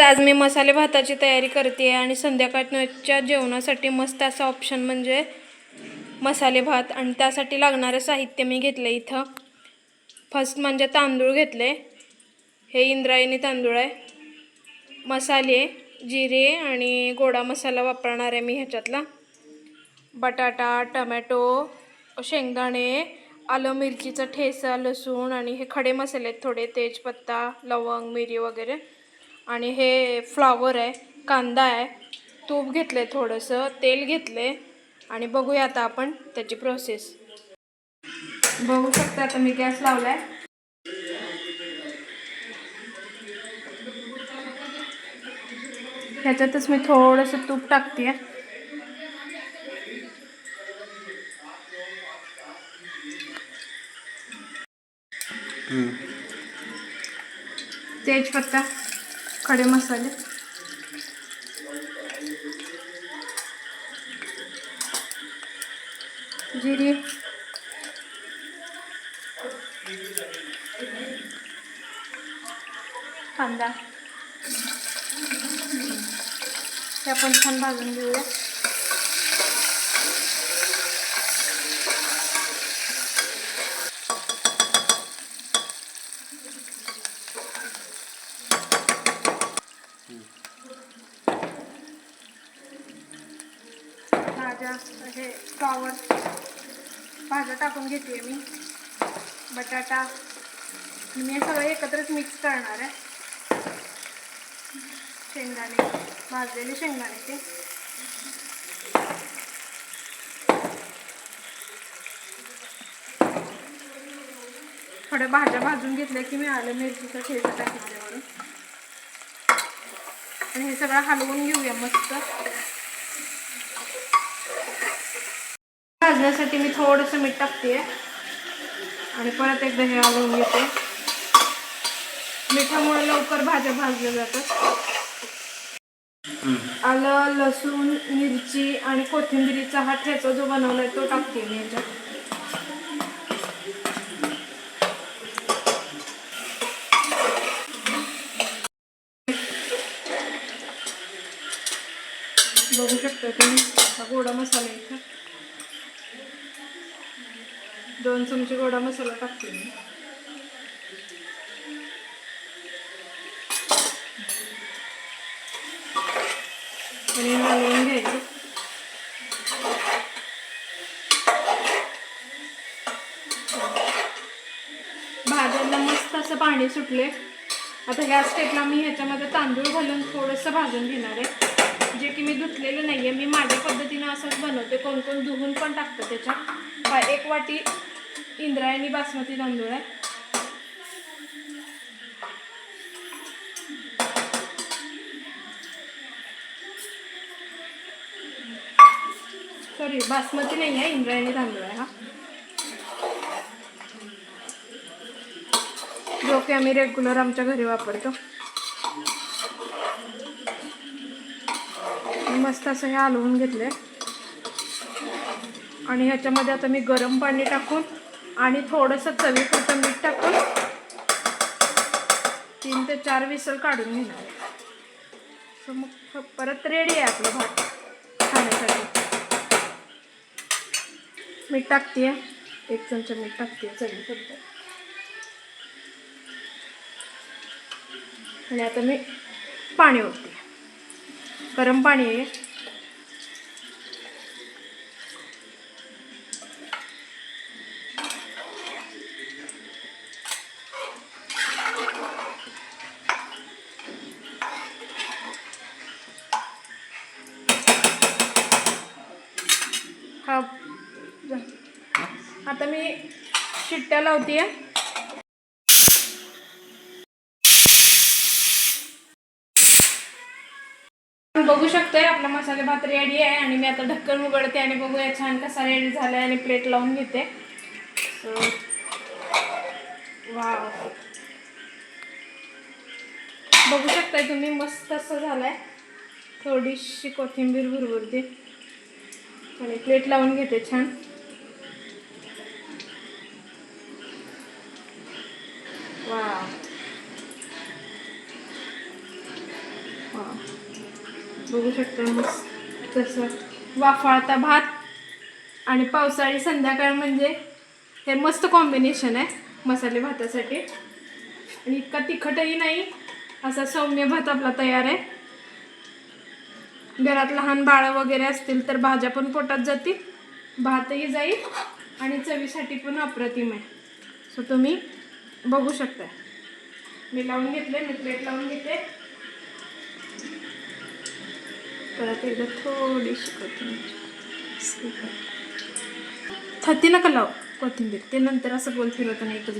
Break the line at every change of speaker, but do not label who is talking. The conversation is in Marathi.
आज मी मसाले भाताची तयारी करते आणि संध्याकाळच्या जेवणासाठी मस्त असा ऑप्शन म्हणजे मसाले भात आणि त्यासाठी लागणारं साहित्य मी घेतलं इथं. फर्स्ट म्हणजे तांदूळ घेतले. हे इंद्रायणी तांदूळ आहे. मसाले जिरे आणि गोडा मसाला वापरणार आहे मी ह्याच्यातला. बटाटा टमॅटो शेंगदाणे आलं मिरचीचं ठेसा लसूण आणि हे खडे मसाले आहेत थोडे तेजपत्ता लवंग मिरी वगैरे. आणि हे फ्लावर आहे कांदा आहे. तूप घेतले थोडंसं तेल घेतले आणि बघूया आता आपण त्याची प्रोसेस बघू शकता आता मी गॅस लावलाय. ह्याच्यातच मी थोडंसं तूप टाकते तेजपत्ता खडे मसाले. जिरे. कांदा. हे आपण छान भाजून घेऊया. भाज्या हे फ्लॉवर भाज्या टाकून घेते मी. बटाटा. मी हे सगळं एकत्रच मिक्स करणार आहे. शेंगदाणे. भाजलेले शेंगदाणे ते. थोड्या भाज्या भाजून घेतल्या की मी आलं मिरचीचं ठेचा टाकल्यावरून आणि हे सगळं हलवून घेऊया मस्त. भाजण्यासाठी मी थोडंसं मीठ टाकते आणि परत एकदा हे हलवून घेते. मिठामुळे लवकर भाज्या भाजल्या जातात. आलं लसूण मिरची आणि कोथिंबिरीचा हा ठेचा जो बनवलाय तो टाकते मी याच्यात. बघू शकता तुम्ही हा गोडा मसाला इथं. दोन चमचे गोडा मसाला टाकते मी. आणि हलवून घ्यायचं. भाज्यांना मस्त असं पाणी सुटले. आता ह्या स्टेपला मी ह्याच्यामध्ये तांदूळ घालून थोडंसं भाजून घेणार आहे. जे की मी धुतलेलं नाही आहे मी माझ्या पद्धतीनं असंच बनवते. कोण कोण धुवून पण टाकतं त्याच्या एक वाटी इंद्रायणी बासमती तांदूळ आहे सॉरी बासमती नाही आहे इंद्रायणी तांदूळ आहे हा जो की आम्ही रेग्युलर आमच्या घरी वापरतो. मस्त असं हे हलवून घेतले आणि ह्याच्यामध्ये आता मी गरम पाणी टाकून आणि थोडंसं चवीपुरतं मीठ टाकून तीन ते चार विसल काढून घेणार. सो मग परत रेडी आहे आपलं भात खाण्यासाठी. मीठ टाकते एक चमचा मीठ टाकते चवीपुरतं. आणि आता मी पाणी ओतते. गरम पाणी आहे. हा. आता मी शिट्ट्या लावते बघू शकतोय आपला मसाले भात रेडी आहे आणि मी आता ढक्कन उघडते आणि बघूया छान कसा रेडी झाला आहे आणि प्लेट लावून घेते. वा बघू शकताय तुम्ही मस्त असं झालाय. थोडीशी कोथिंबीर भुरभुरते. आणि प्लेट लावून घेते छान. वा बघू शकता मस्त तसं वाफाळता भात आणि पावसाळी संध्याकाळ म्हणजे हे मस्त कॉम्बिनेशन आहे मसाले भातासाठी. आणि इतका तिखटही नाही असा सौम्य भात आपला तयार आहे. घरात लहान बाळं वगैरे असतील तर भाज्या पण पोटात जातील. भातही जाईल आणि चवीसाठी पण अप्रतिम आहे. सो तुम्ही बघू शकता मी लावून घेतले मी प्लेट लावून घेते. परत एकदा थोडीशी कोथिंबीर. थत्ती नका लाव कोथिंबीर. ते नंतर असं गोल फिरवताना एकच